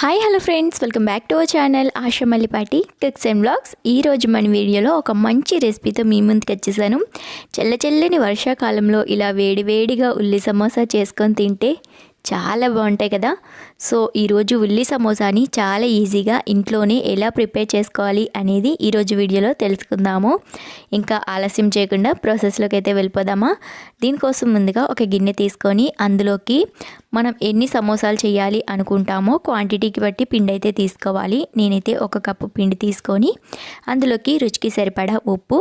Hi hello friends welcome back to our channel Asha Mallipati cooks and blogs ఈరోజు మన వీడియోలో ఒక మంచి రెసిపీతో మీ ముందుకు వచ్చేసాను. చల్ల చల్లని వర్షాకాలంలో ఇలా వేడి వేడిగా ఉల్లి సమోసా చేసుకొని తింటే చాలా బాగుంటాయి కదా. సో ఈరోజు ఉల్లి సమోసాని చాలా ఈజీగా ఇంట్లోనే ఎలా ప్రిపేర్ చేసుకోవాలి అనేది ఈరోజు వీడియోలో తెలుసుకుందాము. ఇంకా ఆలస్యం చేయకుండా ప్రాసెస్లోకి అయితే వెళ్ళిపోదామా. దీనికోసం ముందుగా ఒక గిన్నె తీసుకొని అందులోకి మనం ఎన్ని సమోసాలు చేయాలి అనుకుంటామో క్వాంటిటీకి బట్టి పిండి అయితే తీసుకోవాలి. నేనైతే ఒక కప్పు పిండి తీసుకొని అందులోకి రుచికి సరిపడా ఉప్పు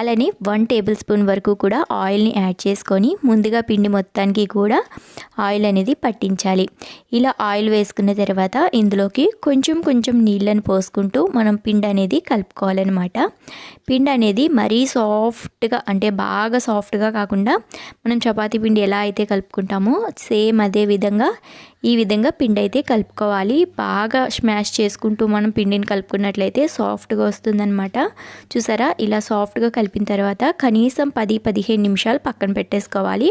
అలానే వన్ టేబుల్ స్పూన్ వరకు కూడా ఆయిల్ని యాడ్ చేసుకొని ముందుగా పిండి మొత్తానికి కూడా ఆయిల్ అనేది పట్టించాలి. ఇలా ఆయిల్ వేసుకున్న తర్వాత ఇందులోకి కొంచెం కొంచెం నీళ్ళని పోసుకుంటూ మనం పిండి అనేది కలుపుకోవాలన్నమాట. పిండి అనేది మరీ సాఫ్ట్గా అంటే బాగా సాఫ్ట్గా కాకుండా మనం చపాతీ పిండి ఎలా అయితే కలుపుకుంటామో సేమ్ అదే విధంగా ఈ విధంగా పిండి అయితే కలుపుకోవాలి. బాగా స్మాష్ చేసుకుంటూ మనం పిండిని కలుపుకున్నట్లయితే సాఫ్ట్గా వస్తుందన్నమాట. చూసారా? ఇలా సాఫ్ట్గా కలిపిన తర్వాత కనీసం పది పదిహేను నిమిషాలు పక్కన పెట్టేసుకోవాలి.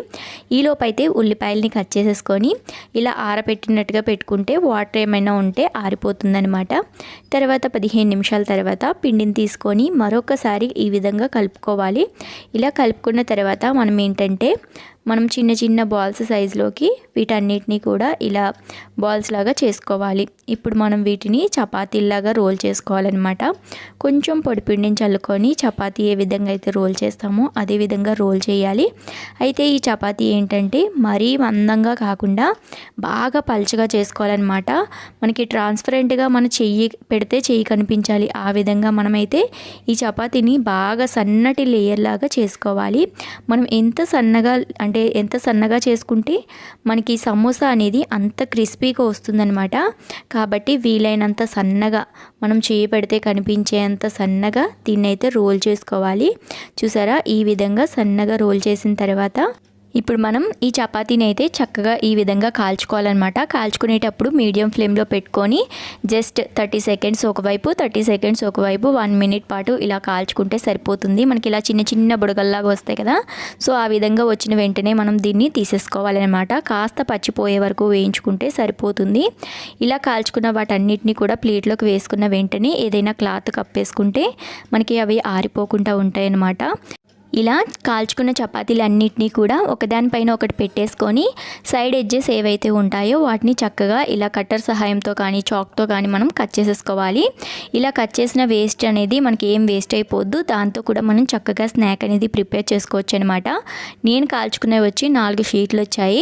ఈలోపు అయితే ఉల్లిపాయలని కట్ చేసేసుకొని ఇలా ఆరబెట్టినట్టుగా పెట్టుకుంటే వాటర్ ఏమైనా ఉంటే ఆరిపోతుందనమాట తర్వాత పదిహేను నిమిషాల తర్వాత పిండిని తీసుకొని మరొకసారి ఈ విధంగా కలుపుకోవాలి. ఇలా కలుపుకున్న తర్వాత మనం ఏంటంటే మనం చిన్న చిన్న బాల్స్ సైజులోకి వీటన్నిటిని కూడా ఇలా బాల్స్ లాగా చేసుకోవాలి. ఇప్పుడు మనం వీటిని చపాతీలాగా రోల్ చేసుకోవాలన్నమాట. కొంచెం పొడిపిండిని చల్లుకొని చపాతీ ఏ విధంగా అయితే రోల్ చేస్తామో అదే విధంగా రోల్ చేయాలి. అయితే ఈ చపాతీ ఏంటంటే మరీ మందంగా కాకుండా బాగా పల్చగా చేసుకోవాలన్నమాట. మనకి ట్రాన్స్పరెంట్గా మన చెయ్యి పెడితే చెయ్యి కనిపించాలి. ఆ విధంగా మనమైతే ఈ చపాతీని బాగా సన్నటి లేయర్ లాగా చేసుకోవాలి. మనం ఎంత సన్నగా అంటే ఎంత సన్నగా చేసుకుంటే మనకి సమోసా అనేది అంత క్రిస్పీగా వస్తుందన్నమాట. కాబట్టి వీలైనంత సన్నగా మనం చేయి పెడితే కనిపించేంత సన్నగా దీన్ని అయితే రోల్ చేసుకోవాలి. చూసారా? ఈ విధంగా సన్నగా రోల్ చేసిన తర్వాత ఇప్పుడు మనం ఈ చపాతీని అయితే చక్కగా ఈ విధంగా కాల్చుకోవాలన్నమాట. కాల్చుకునేటప్పుడు మీడియం ఫ్లేమ్లో పెట్టుకొని జస్ట్ థర్టీ సెకండ్స్ ఒకవైపు థర్టీ సెకండ్స్ ఒకవైపు వన్ మినిట్ పాటు ఇలా కాల్చుకుంటే సరిపోతుంది. మనకి ఇలా చిన్న చిన్న బుడగల్లాగా వస్తాయి కదా. సో ఆ విధంగా వచ్చిన వెంటనే మనం దీన్ని తీసేసుకోవాలన్నమాట. కాస్త పచ్చిపోయే వరకు వేయించుకుంటే సరిపోతుంది. ఇలా కాల్చుకున్న వాటన్నిటిని కూడా ప్లేట్లోకి వేసుకున్న వెంటనే ఏదైనా క్లాత్ కప్పేసుకుంటే మనకి అవి ఆరిపోకుండా ఉంటాయన్నమాట. ఇలా కాల్చుకున్న చపాతీలన్నింటినీ కూడా ఒకదానిపైన ఒకటి పెట్టేసుకొని సైడ్ ఎడ్జెస్ ఏవైతే ఉంటాయో వాటిని చక్కగా ఇలా కట్టర్ సహాయంతో కానీ చాక్తో కానీ మనం కట్ చేసేసుకోవాలి. ఇలా కట్ చేసిన వేస్ట్ అనేది మనకి ఏం వేస్ట్ అయిపోద్దు. దాంతో కూడా మనం చక్కగా స్నాక్ అనేది ప్రిపేర్ చేసుకోవచ్చు అనమాట నేను కాల్చుకునేవి వచ్చి నాలుగు షీట్లు వచ్చాయి.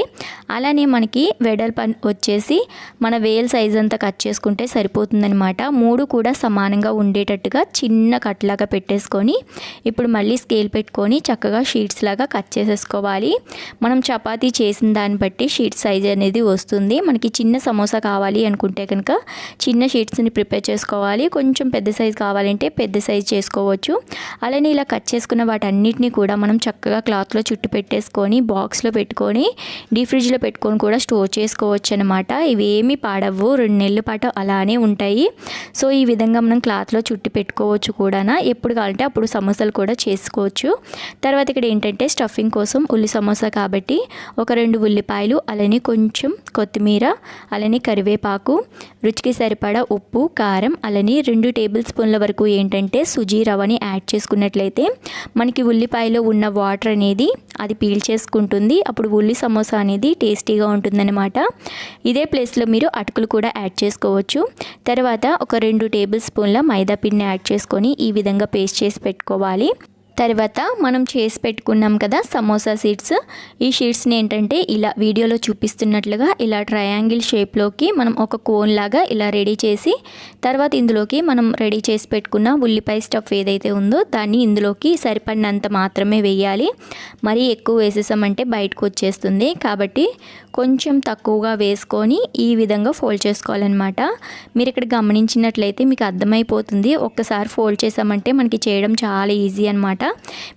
అలానే మనకి వెడల్పు వచ్చేసి మన వేల్ సైజ్ అంతా కట్ చేసుకుంటే సరిపోతుందనమాట. మూడు కూడా సమానంగా ఉండేటట్టుగా చిన్న కట్లాగా పెట్టేసుకొని ఇప్పుడు మళ్ళీ స్కేల్ పెట్టుకో తీసుకొని చక్కగా షీట్స్ లాగా కట్ చేసేసుకోవాలి. మనం చపాతీ చేసిన దాన్ని బట్టి షీట్ సైజ్ అనేది వస్తుంది. మనకి చిన్న సమోసా కావాలి అనుకుంటే కనుక చిన్న షీట్స్ని ప్రిపేర్ చేసుకోవాలి. కొంచెం పెద్ద సైజ్ కావాలంటే పెద్ద సైజ్ చేసుకోవచ్చు. అలానే ఇలా కట్ చేసుకున్న వాటన్నిటిని కూడా మనం చక్కగా క్లాత్లో చుట్టు పెట్టేసుకొని బాక్స్లో పెట్టుకొని డీ ఫ్రిడ్జ్లో పెట్టుకొని కూడా స్టోర్ చేసుకోవచ్చు అనమాట ఇవి ఏమి పాడవు రెండు నెలల పాటు అలానే ఉంటాయి. సో ఈ విధంగా మనం క్లాత్లో చుట్టి పెట్టుకోవచ్చు కూడా ఎప్పుడు కావాలంటే అప్పుడు సమోసాలు కూడా చేసుకోవచ్చు. తర్వాత ఇక్కడ ఏంటంటే స్టఫింగ్ కోసం ఉల్లి సమోసా కాబట్టి ఒక రెండు ఉల్లిపాయలు అలానే కొంచెం కొత్తిమీర అలానే కరివేపాకు రుచికి సరిపడా ఉప్పు కారం అలానే రెండు టేబుల్ స్పూన్ల వరకు ఏంటంటే సుజీ రవ్వని యాడ్ చేసుకున్నట్లయితే మనకి ఉల్లిపాయలో ఉన్న వాటర్ అనేది అది పీల్ చేసుకుంటుంది. అప్పుడు ఉల్లి సమోసా అనేది టేస్టీగా ఉంటుందన్నమాట. ఇదే ప్లేస్లో మీరు అటుకులు కూడా యాడ్ చేసుకోవచ్చు. తర్వాత ఒక రెండు టేబుల్ స్పూన్ల మైదా పిండిని యాడ్ చేసుకొని ఈ విధంగా పేస్ట్ చేసి పెట్టుకోవాలి. తర్వాత మనం చేసి పెట్టుకున్నాం కదా సమోసా సీడ్స్. ఈ షీట్స్ని ఏంటంటే ఇలా వీడియోలో చూపిస్తున్నట్లుగా ఇలా ట్రయాంగిల్ షేప్లోకి మనం ఒక కోన్ లాగా ఇలా రెడీ చేసి తర్వాత ఇందులోకి మనం రెడీ చేసి పెట్టుకున్న ఉల్లిపాయ స్టఫ్ ఏదైతే ఉందో దాన్ని ఇందులోకి సరిపడినంత మాత్రమే వేయాలి. మరీ ఎక్కువ వేసేసామంటే బయటకు వచ్చేస్తుంది. కాబట్టి కొంచెం తక్కువగా వేసుకొని ఈ విధంగా ఫోల్డ్ చేసుకోవాలన్నమాట. మీరు ఇక్కడ గమనించినట్లయితే మీకు అర్థమైపోతుంది. ఒక్కసారి ఫోల్డ్ చేసామంటే మనకి చేయడం చాలా ఈజీ అనమాట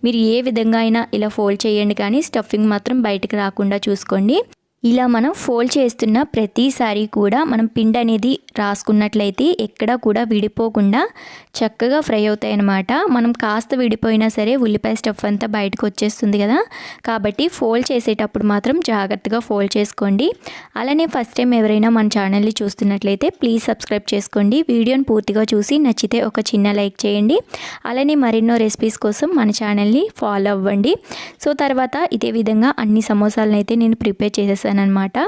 మీరు ఏ విధంగా అయినా ఇలా ఫోల్డ్ చేయండి కానీ స్టఫింగ్ మాత్రం బయటకు రాకుండా చూసుకోండి. ఇలా మనం ఫోల్డ్ చేస్తున్న ప్రతిసారి కూడా మనం పిండి అనేది రాసుకున్నట్లయితే ఎక్కడా కూడా విడిపోకుండా చక్కగా ఫ్రై అవుతాయి అన్నమాట మనం కాస్త విడిపోయినా సరే ఉల్లిపాయ స్టఫ్ అంతా బయటకు వచ్చేస్తుంది కదా. కాబట్టి ఫోల్డ్ చేసేటప్పుడు మాత్రం జాగ్రత్తగా ఫోల్డ్ చేసుకోండి. అలానే ఫస్ట్ టైం ఎవరైనా మన ఛానల్ని చూస్తున్నట్లయితే ప్లీజ్ సబ్స్క్రైబ్ చేసుకోండి. వీడియోని పూర్తిగా చూసి నచ్చితే ఒక చిన్న లైక్ చేయండి. అలానే మరెన్నో రెసిపీస్ కోసం మన ఛానల్ని ఫాలో అవ్వండి. సో తర్వాత ఇదే విధంగా అన్ని సమోసాలను అయితే నేను ప్రిపేర్ చేసేసాను. అనమాట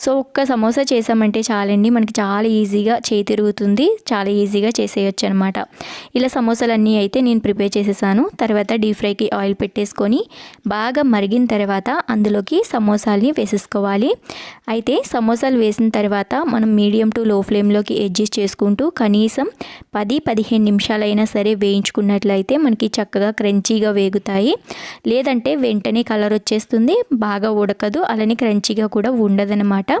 సో ఒక్క సమోసా చేసామంటే చాలండి. మనకి చాలా ఈజీగా చేయి తిరుగుతుంది. చాలా ఈజీగా చేసేయచ్చు అనమాట ఇలా సమోసాలన్నీ అయితే నేను ప్రిపేర్ చేసేసాను. తర్వాత డీప్ ఫ్రైకి ఆయిల్ పెట్టేసుకొని బాగా మరిగిన తర్వాత అందులోకి సమోసాల్ని వేసేసుకోవాలి. అయితే సమోసాలు వేసిన తర్వాత మనం మీడియం టు లో ఫ్లేమ్లోకి అడ్జస్ట్ చేసుకుంటూ కనీసం పది పదిహేను నిమిషాలైనా సరే వేయించుకున్నట్లయితే మనకి చక్కగా క్రంచీగా వేగుతాయి. లేదంటే వెంటనే కలర్ వచ్చేస్తుంది. బాగా ఉడకదు. అలానే క్రంచీగా కూడా ఉండదనమాట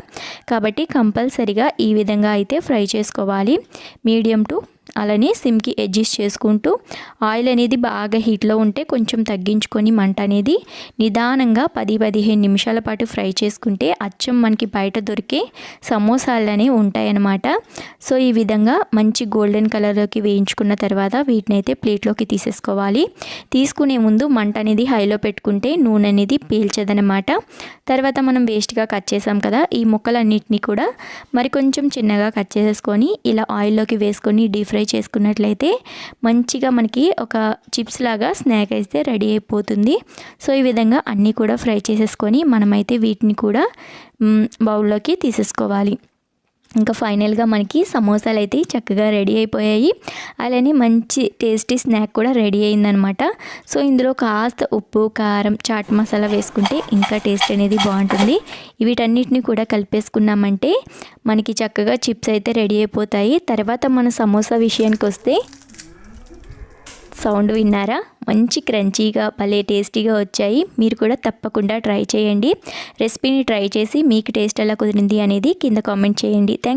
కాబట్టి కంపల్సరిగా ఈ విధంగా అయితే ఫ్రై చేసుకోవాలి. మీడియం టు అలానే సిమ్కి అడ్జస్ట్ చేసుకుంటూ ఆయిల్ అనేది బాగా హీట్లో ఉంటే కొంచెం తగ్గించుకొని మంట అనేది నిదానంగా పది పదిహేను నిమిషాల పాటు ఫ్రై చేసుకుంటే అచ్చం మనకి బయట దొరికే సమోసాలనే ఉంటాయన్నమాట. సో ఈ విధంగా మంచి గోల్డెన్ కలర్లోకి వేయించుకున్న తర్వాత వీటిని అయితే ప్లేట్లోకి తీసేసుకోవాలి. తీసుకునే ముందు మంట అనేది హైలో పెట్టుకుంటే నూనె అనేది పీల్చదనమాట తర్వాత మనం వేస్ట్గా కట్ చేసాం కదా ఈ ముక్కలన్నిటినీ కూడా మరి కొంచెం చిన్నగా కట్ చేసేసుకొని ఇలా ఆయిల్లోకి వేసుకొని డీప్ ఫ్రై చేసుకున్నట్లయితే మంచిగా మనకి ఒక చిప్స్ లాగా స్నాక్ అయితే రెడీ అయిపోతుంది. సో ఈ విధంగా అన్నీ కూడా ఫ్రై చేసేసుకొని మనమైతే వీటిని కూడా బౌల్లోకి తీసేసుకోవాలి. ఇంకా ఫైనల్గా మనకి సమోసాలు అయితే చక్కగా రెడీ అయిపోయాయి. అలానే మంచి టేస్టీ స్నాక్ కూడా రెడీ అయిందనమాట. సో ఇందులో కాస్త ఉప్పు కారం చాట్ మసాలా వేసుకుంటే ఇంకా టేస్ట్ అనేది బాగుంటుంది. వీటన్నిటిని కూడా కలిపేసుకున్నామంటే మనకి చక్కగా చిప్స్ అయితే రెడీ అయిపోతాయి. తర్వాత మన సమోసా విషయానికి వస్తే సౌండ్ విన్నారా? మంచి క్రంచీగా భలే టేస్టీగా వచ్చాయి. మీరు కూడా తప్పకుండా ట్రై చేయండి. రెసిపీని ట్రై చేసి మీకు టేస్ట్ ఎలా కుదిరింది అనేది కింద కామెంట్ చేయండి. థ్యాంక్